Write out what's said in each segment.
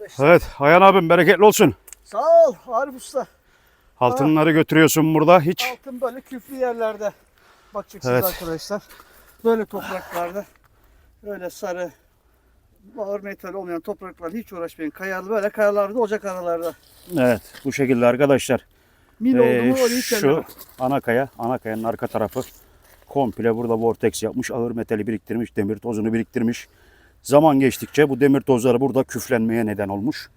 arkadaşlar. Evet Ayhan abim bereketli olsun. Sağ ol Arif Usta. Altınları götürüyorsun burada hiç. Altın böyle küflü yerlerde bakacaksınız Evet. arkadaşlar. Böyle topraklarda böyle sarı ağır metal olmayan topraklar hiç uğraşmayın. Kayalı böyle kayalarda ocak aralarda. Evet bu şekilde arkadaşlar. Mil Ee, oldu mu orayı şu ana kaya, ana kayanın arka tarafı komple burada vortex yapmış. Ağır metali biriktirmiş, demir tozunu biriktirmiş. Zaman geçtikçe bu demir tozları burada küflenmeye neden olmuş.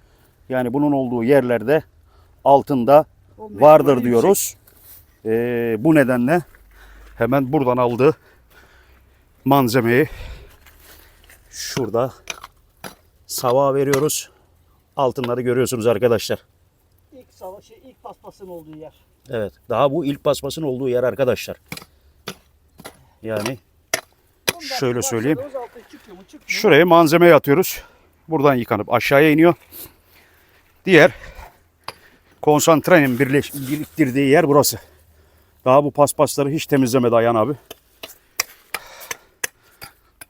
Yani bunun olduğu yerlerde altında vardır diyoruz. Ee, bu nedenle hemen buradan aldığı malzemeyi şurada sava veriyoruz. Altınları görüyorsunuz arkadaşlar. İlk savaşı, ilk paspasın olduğu yer. Evet. Daha bu ilk basmasın olduğu yer arkadaşlar. Yani Şöyle söyleyeyim. şuraya malzemeyi atıyoruz. Buradan yıkanıp aşağıya iniyor. Diğer konsantrenin birleş, biriktirdiği yer burası. Daha bu paspasları hiç temizlemedi Ayhan abi.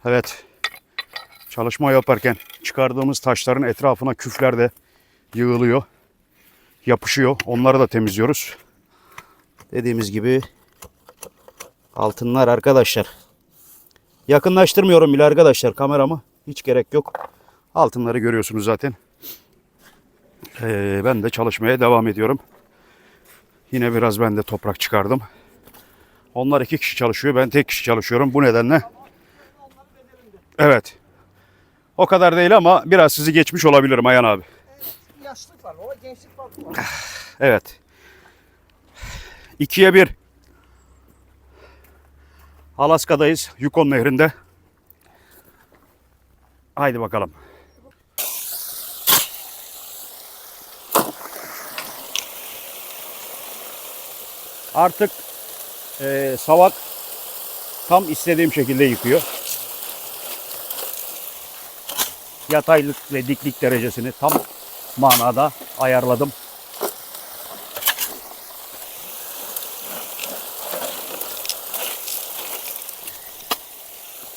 Evet. Çalışma yaparken çıkardığımız taşların etrafına küfler de yığılıyor. Yapışıyor. Onları da temizliyoruz. Dediğimiz gibi altınlar arkadaşlar. Yakınlaştırmıyorum bile arkadaşlar kameramı. Hiç gerek yok. Altınları görüyorsunuz zaten. Ee, ben de çalışmaya devam ediyorum. Yine biraz ben de toprak çıkardım. Onlar iki kişi çalışıyor. Ben tek kişi çalışıyorum. Bu nedenle. Evet. O kadar değil ama biraz sizi geçmiş olabilirim Ayhan abi. Yaşlık var baba, gençlik var. Evet. İkiye bir. Alaska'dayız. Yukon Nehri'nde. Haydi bakalım. Artık eee savak tam istediğim şekilde yıkıyor. Yataylık ve diklik derecesini tam manada ayarladım.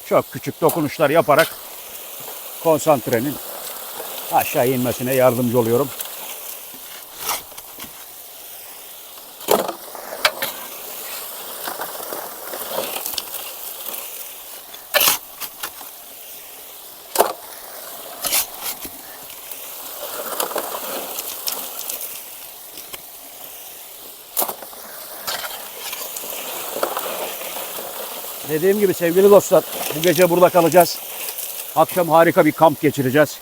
Çok küçük dokunuşlar yaparak konsantrenin aşağı inmesine yardımcı oluyorum. Dediğim gibi sevgili dostlar bu gece burada kalacağız. Akşam harika bir kamp geçireceğiz.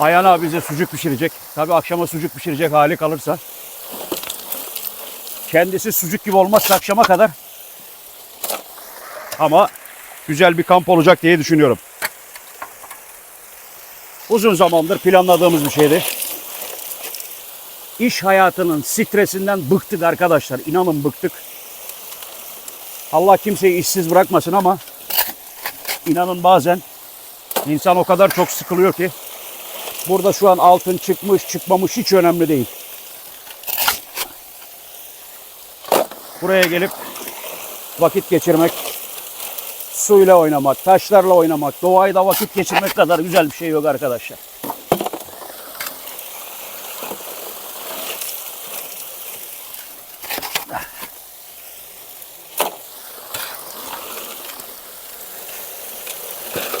Ayhan abi bize sucuk pişirecek. Tabi akşama sucuk pişirecek hali kalırsa. Kendisi sucuk gibi olmazsa akşama kadar. Ama güzel bir kamp olacak diye düşünüyorum. Uzun zamandır planladığımız bir şeydi. İş hayatının stresinden bıktık arkadaşlar. İnanın bıktık. Allah kimseyi işsiz bırakmasın ama inanın bazen insan o kadar çok sıkılıyor ki burada şu an altın çıkmış çıkmamış hiç önemli değil. Buraya gelip vakit geçirmek, suyla oynamak, taşlarla oynamak, doğayla vakit geçirmek kadar güzel bir şey yok arkadaşlar.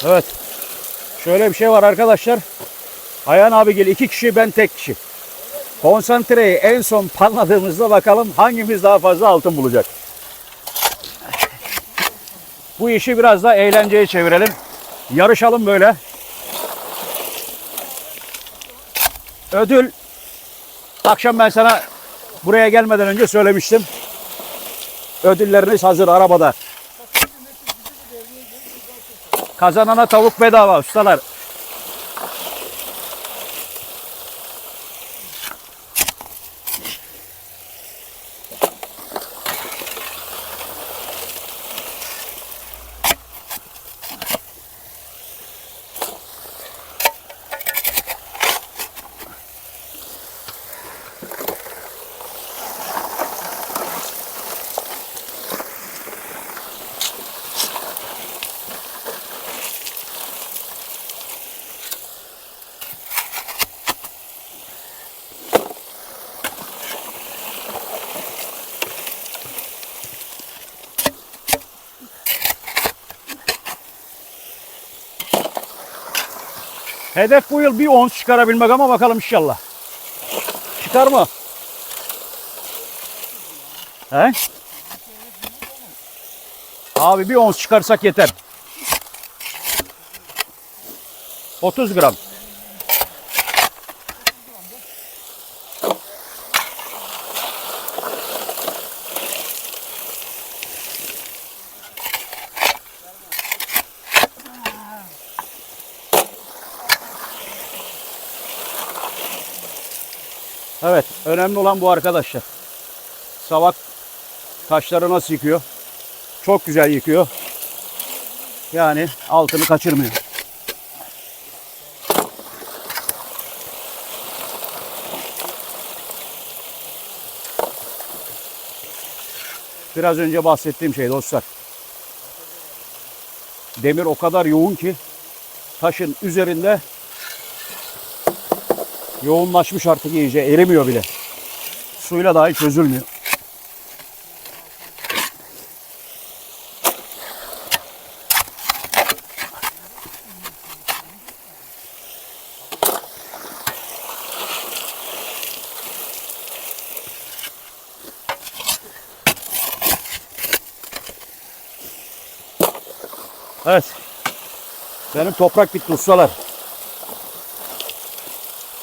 Evet. Şöyle bir şey var arkadaşlar. Ayhan abi gel iki kişi ben tek kişi. Konsantreyi en son panladığımızda bakalım hangimiz daha fazla altın bulacak. Bu işi biraz da eğlenceye çevirelim. Yarışalım böyle. Ödül akşam ben sana buraya gelmeden önce söylemiştim. Ödülleriniz hazır arabada. Kazanana tavuk bedava ustalar. Hedef bu yıl bir ons çıkarabilmek ama bakalım inşallah. Çıkar mı? He? Abi bir ons çıkarsak yeter. 30 gram. Evet, önemli olan bu arkadaşlar. Savak taşları nasıl yıkıyor? Çok güzel yıkıyor. Yani altını kaçırmıyor. Biraz önce bahsettiğim şey dostlar. Demir o kadar yoğun ki taşın üzerinde yoğunlaşmış artık iyice erimiyor bile. Suyla dahi çözülmüyor. Evet. Benim toprak bitti ustalar.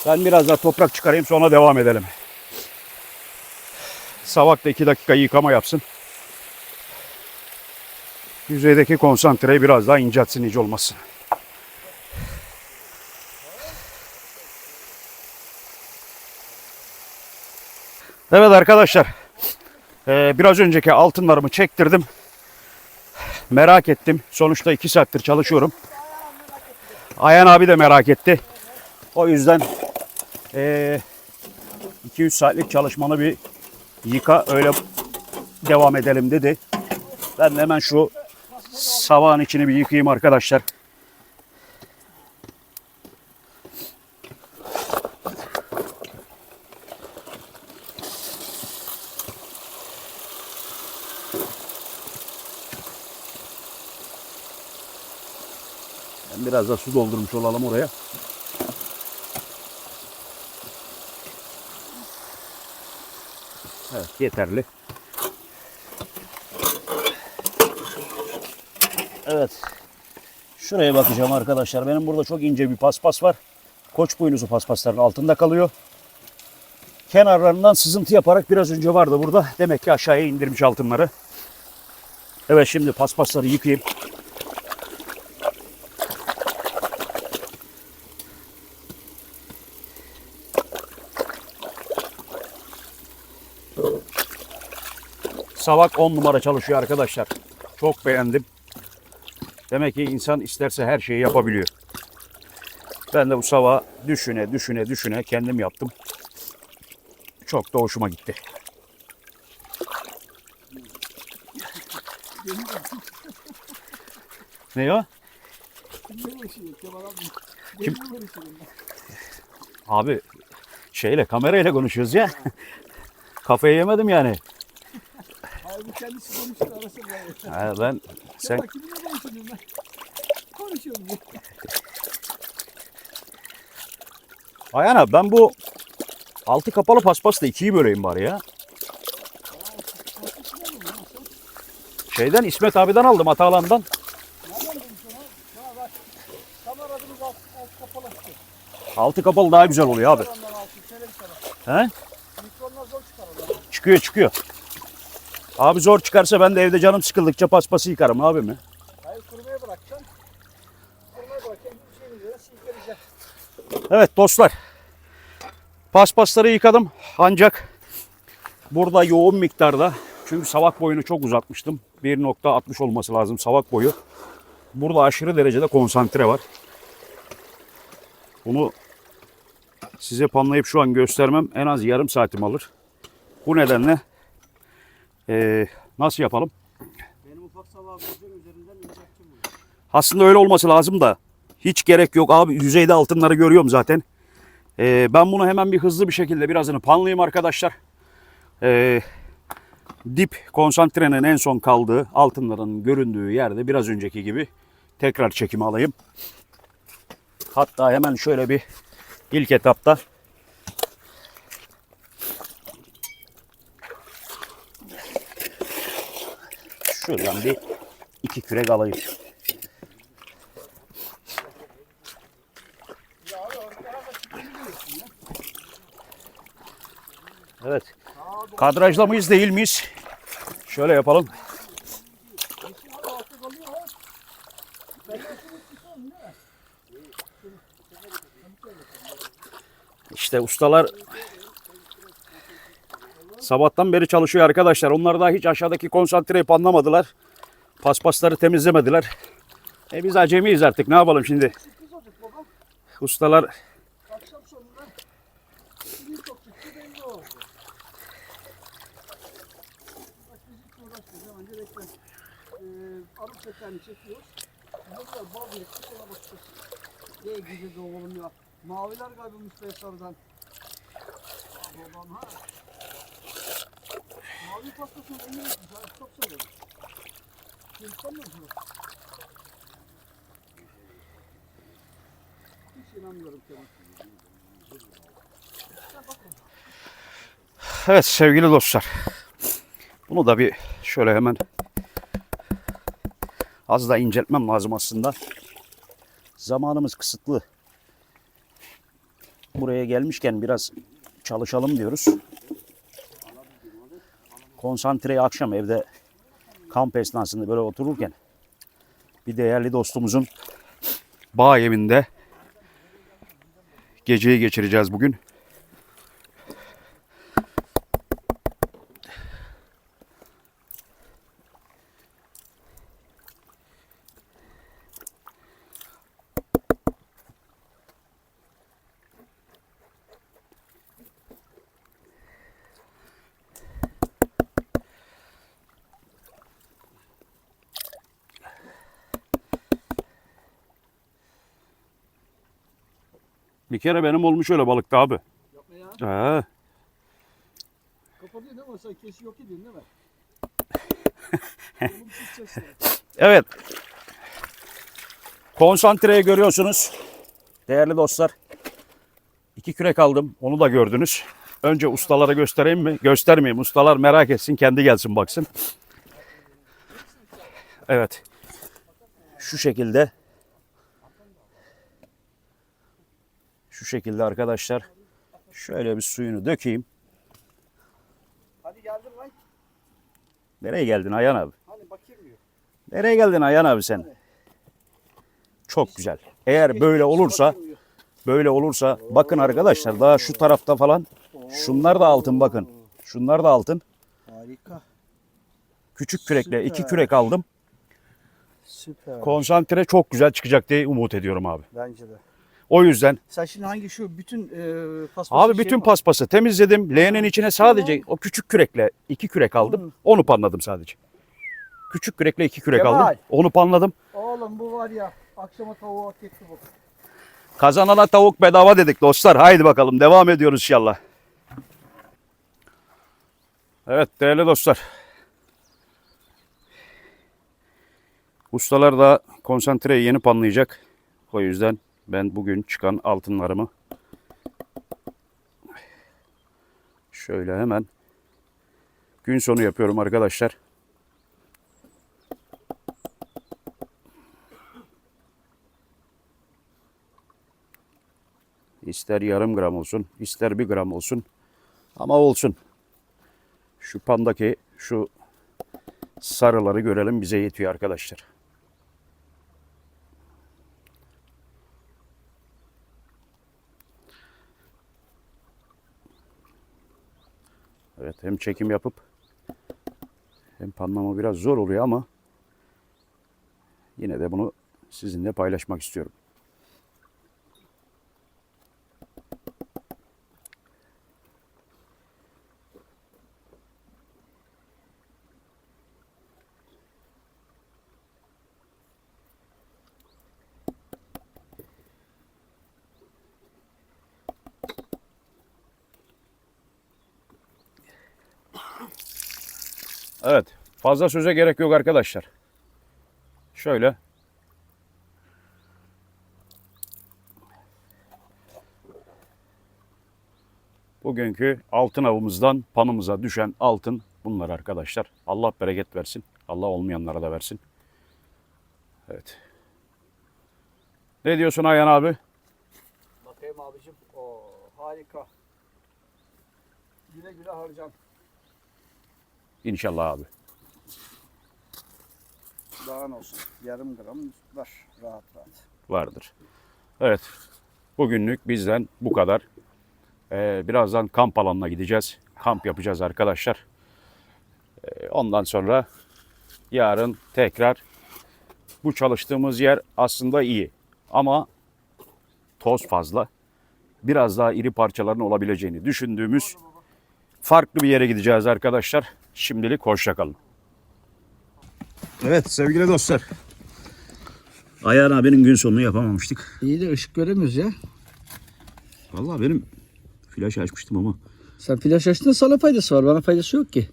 Ben biraz daha toprak çıkarayım sonra devam edelim. Savak da 2 dakika yıkama yapsın. Yüzeydeki konsantreyi biraz daha inceltsin hiç olmasın. Evet arkadaşlar. Ee, biraz önceki altınlarımı çektirdim. Merak ettim. Sonuçta 2 saattir çalışıyorum. Ayhan abi de merak etti. O yüzden 2-3 saatlik çalışmanı bir yıka öyle devam edelim dedi. Ben de hemen şu savağın içini bir yıkayayım arkadaşlar. Biraz da su doldurmuş olalım oraya. Evet yeterli. Evet. Şuraya bakacağım arkadaşlar. Benim burada çok ince bir paspas var. Koç boynuzu paspasların altında kalıyor. Kenarlarından sızıntı yaparak biraz önce vardı burada. Demek ki aşağıya indirmiş altınları. Evet şimdi paspasları yıkayayım. Savak 10 numara çalışıyor arkadaşlar. Çok beğendim. Demek ki insan isterse her şeyi yapabiliyor. Ben de bu sava düşüne düşüne düşüne kendim yaptım. Çok da hoşuma gitti. Ne o? Kim? Abi şeyle kamerayla konuşuyoruz ya. Kafayı yemedim yani. Abi kendisi konuşuyor arasında. Ha, ben sen Bak kiminle konuşuyorum ben? Konuşuyorum. diye. Ayhan abi ben bu altı kapalı paspasla ikiyi böleyim bari ya. Şeyden İsmet abiden aldım Atalan'dan. Altı kapalı daha güzel oluyor abi. He? Çıkıyor çıkıyor. Abi zor çıkarsa ben de evde canım sıkıldıkça paspası yıkarım abi mi? Hayır kurumaya bırakacaksın. Kurumaya silkeleyeceksin. Evet dostlar. Paspasları yıkadım ancak burada yoğun miktarda çünkü savak boyunu çok uzatmıştım. 1.60 olması lazım savak boyu. Burada aşırı derecede konsantre var. Bunu size panlayıp şu an göstermem en az yarım saatim alır. Bu nedenle eee, nasıl yapalım? Benim ufak gözüm üzerinden inecektim bunu. Aslında öyle olması lazım da hiç gerek yok abi. Yüzeyde altınları görüyorum zaten. Ee, ben bunu hemen bir hızlı bir şekilde birazını panlayayım arkadaşlar. Ee, dip konsantrenin en son kaldığı altınların göründüğü yerde biraz önceki gibi tekrar çekimi alayım. Hatta hemen şöyle bir ilk etapta şuradan bir iki kürek alayım. Evet. Kadrajla mıyız değil miyiz? Şöyle yapalım. İşte ustalar sabahtan beri çalışıyor arkadaşlar. Onlar daha hiç aşağıdaki konsantreyi anlamadılar. Paspasları temizlemediler. E biz acemiyiz artık ne yapalım şimdi. Ustalar çekerini çekiyoruz. Kadar bal birikti ona bakacağız. Ne güzel ya. Maviler kaybolmuş Fesar'dan. Babam ha. Evet sevgili dostlar. Bunu da bir şöyle hemen az da inceltmem lazım aslında. Zamanımız kısıtlı. Buraya gelmişken biraz çalışalım diyoruz. Konsantreyi akşam evde kamp esnasında böyle otururken bir değerli dostumuzun bağ evinde geceyi geçireceğiz bugün. Kere benim olmuş öyle balıkta abi. Yapma ya. Ha, Kapatıyor değil mi? Sen kesi yok ediyorsun değil mi? Evet. Konsantreyi görüyorsunuz. Değerli dostlar. İki kürek aldım. Onu da gördünüz. Önce ustalara göstereyim mi? Göstermeyeyim. Ustalar merak etsin. Kendi gelsin baksın. Evet. Şu şekilde. Şu şekilde arkadaşlar. Şöyle bir suyunu dökeyim. Hadi geldim lan. Nereye geldin Ayhan abi? Hani bakayım diyor. Nereye geldin Ayhan abi sen? Çok güzel. Eğer böyle olursa. Böyle olursa bakın arkadaşlar daha şu tarafta falan şunlar da altın bakın. Şunlar da altın. Harika. Küçük kürekle iki kürek aldım. Süper. Konsantre çok güzel çıkacak diye umut ediyorum abi. Bence de. O yüzden Sen şimdi hangi şu bütün e, paspası abi şey bütün mi? paspası temizledim. Leğenin içine sadece o küçük kürekle iki kürek aldım. Onu panladım sadece. Küçük kürekle iki kürek Kemal. aldım. Onu panladım. Oğlum bu var ya akşama tavuğu hak etti bu. Kazanana tavuk bedava dedik dostlar. Haydi bakalım devam ediyoruz inşallah. Evet değerli dostlar. Ustalar da konsantreyi yeni panlayacak. O yüzden ben bugün çıkan altınlarımı şöyle hemen gün sonu yapıyorum arkadaşlar. İster yarım gram olsun, ister bir gram olsun. Ama olsun. Şu pandaki şu sarıları görelim bize yetiyor arkadaşlar. Evet hem çekim yapıp hem panlama biraz zor oluyor ama yine de bunu sizinle paylaşmak istiyorum. Fazla söze gerek yok arkadaşlar. Şöyle. Bugünkü altın avımızdan panımıza düşen altın bunlar arkadaşlar. Allah bereket versin. Allah olmayanlara da versin. Evet. Ne diyorsun Ayhan abi? Bakayım abicim. Oo, harika. Güle güle harcan. İnşallah abi. Daha ne olsun. Yarım gram var. Rahat rahat. vardır. Evet. Bugünlük bizden bu kadar. Ee, birazdan kamp alanına gideceğiz. Kamp yapacağız arkadaşlar. Ee, ondan sonra yarın tekrar bu çalıştığımız yer aslında iyi. Ama toz fazla. Biraz daha iri parçaların olabileceğini düşündüğümüz farklı bir yere gideceğiz arkadaşlar. Şimdilik hoşça kalın. Evet sevgili dostlar. Ayhan abinin gün sonunu yapamamıştık. İyi de ışık göremiyoruz ya. Vallahi benim flaş açmıştım ama Sen flaş açtın sana faydası var. Bana faydası yok ki.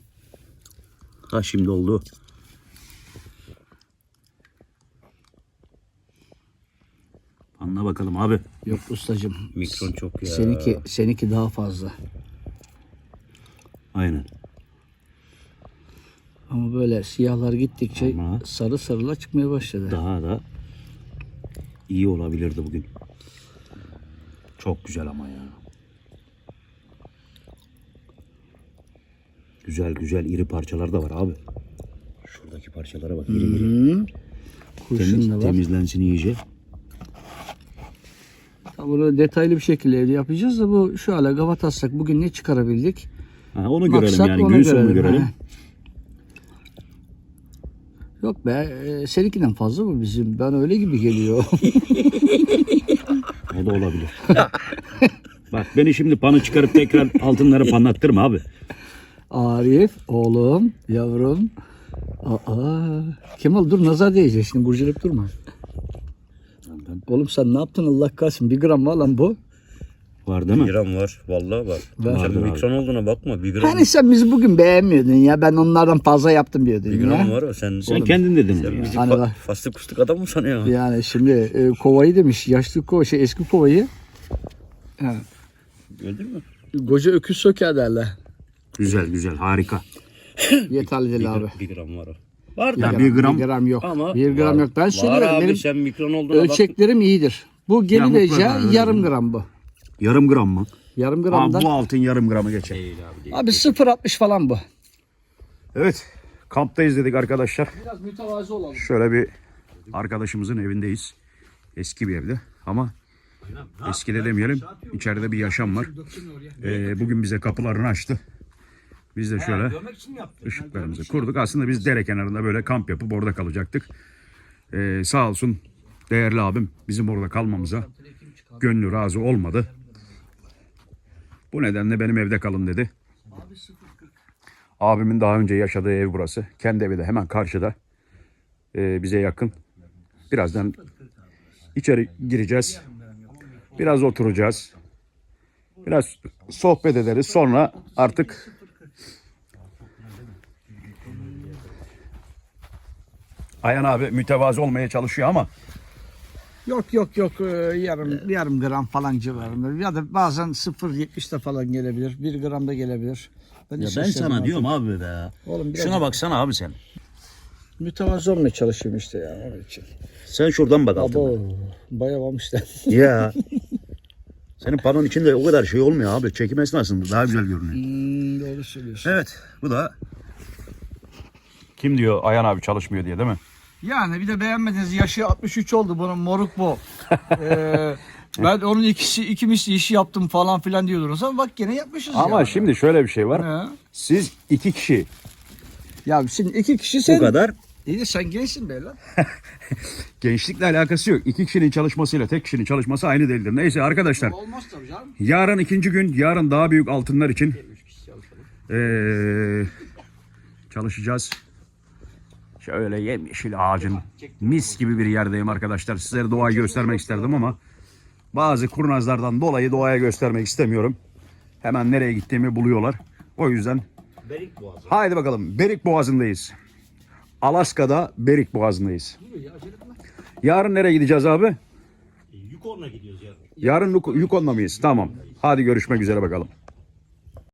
ha şimdi oldu. Anla bakalım abi. Yok ustacım. Mikron çok ya. Seninki, seninki daha fazla. Aynen. Ama böyle siyahlar gittikçe Ama- sarı sarılar çıkmaya başladı. Daha da iyi olabilirdi bugün. Çok güzel ama ya. Güzel güzel iri parçalar da var abi. Şuradaki parçalara bak iri iri. Kurşun da var. temizlensin iyice. Bunu detaylı bir şekilde yapacağız da bu şu hala gavatassak bugün ne çıkarabildik? Ha, onu görelim Maksat yani gün sonunu görelim. ha. Yok be e, seninkinden fazla mı bizim? Ben öyle gibi geliyor. O da olabilir. Bak beni şimdi panı çıkarıp tekrar altınları panlattırma abi. Arif oğlum yavrum. Aa, Kemal dur nazar değecek şimdi gurculayıp durma. Oğlum sen ne yaptın Allah kahretsin bir gram var lan bu. Var değil mi? Bir gram var. Vallahi var. Var. Sen Vardır mikron olduğuna bakma. Bir gram, Hani sen bizi bugün beğenmiyordun ya ben onlardan fazla yaptım diyordun bir gram ya. var. o. Sen, Sen kendin dedin. sen ya. bizi Hani fa- bak. fastık fıstık adam mı sanıyorsun? Yani şimdi e, kovayı demiş yaşlı kova şey eski kovayı ha, Gördün mü? koca öküz söker derler. Güzel güzel harika. Yeterli değil abi. Bir gram var o. Var Ya da. bir gram- bir gram yok. Ama bir gram var. yok. Ben Var söylüyorum abi benim sen mikron olduğuna bak. ölçeklerim iyidir. Bu geri mutlaka derece öyle yarım gram bu. Yarım gram mı? Yarım gramdan. bu altın yarım gramı geçer. Değil abi değil. Abi 0.60 falan bu. Evet kamptayız dedik arkadaşlar. Biraz mütevazı olalım. Şöyle bir arkadaşımızın evindeyiz. Eski bir evde ama eski de demeyelim. İçeride bir yaşam var. Ee, bugün bize kapılarını açtı. Biz de şöyle ışıklarımızı kurduk. Aslında biz dere kenarında böyle kamp yapıp orada kalacaktık. Ee, sağ olsun değerli abim bizim orada kalmamıza gönlü razı olmadı. Bu nedenle benim evde kalın dedi. Abimin daha önce yaşadığı ev burası. Kendi evi de hemen karşıda. Ee, bize yakın. Birazdan içeri gireceğiz. Biraz oturacağız. Biraz sohbet ederiz. Sonra artık Ayhan abi mütevazı olmaya çalışıyor ama Yok yok yok e, yarım yarım gram falan civarında. Ya da bazen 0.70'de falan gelebilir. 1 gram da gelebilir. Ben, ya ben sana diyorum abi be. Oğlum Şuna baksana abi sen. mütevazı olmaya çalışıyorum işte ya onun için. Sen şuradan bak altına. Bayağı olmuşlar. Ya. Senin panon içinde o kadar şey olmuyor abi. Çekim esnasında daha güzel görünüyor. Hmm, doğru söylüyorsun. Evet. Bu da kim diyor Ayhan abi çalışmıyor diye değil mi? Yani bir de beğenmediniz yaşı 63 oldu bunun moruk bu. Ee, ben onun ikisi iki misli işi yaptım falan filan diyordunuz ama bak gene yapmışız Ama ya. şimdi şöyle bir şey var. Ha. Siz iki kişi Ya şimdi iki kişi sen. bu kadar İyi de sen gençsin be lan. gençlikle alakası yok. İki kişinin çalışmasıyla tek kişinin çalışması aynı değildir. Neyse arkadaşlar. Olmaz tabii canım. Yarın ikinci gün. Yarın daha büyük altınlar için eee, çalışacağız. Şöyle yemyeşil ağacın mis gibi bir yerdeyim arkadaşlar. Sizlere doğayı göstermek isterdim ama bazı kurnazlardan dolayı doğaya göstermek istemiyorum. Hemen nereye gittiğimi buluyorlar. O yüzden haydi bakalım Berik Boğazı'ndayız. Alaska'da Berik Boğazı'ndayız. Yarın nereye gideceğiz abi? Yukarına gidiyoruz ya. Yarın Yuk- Yukon'da mıyız? Tamam. Hadi görüşmek üzere bakalım.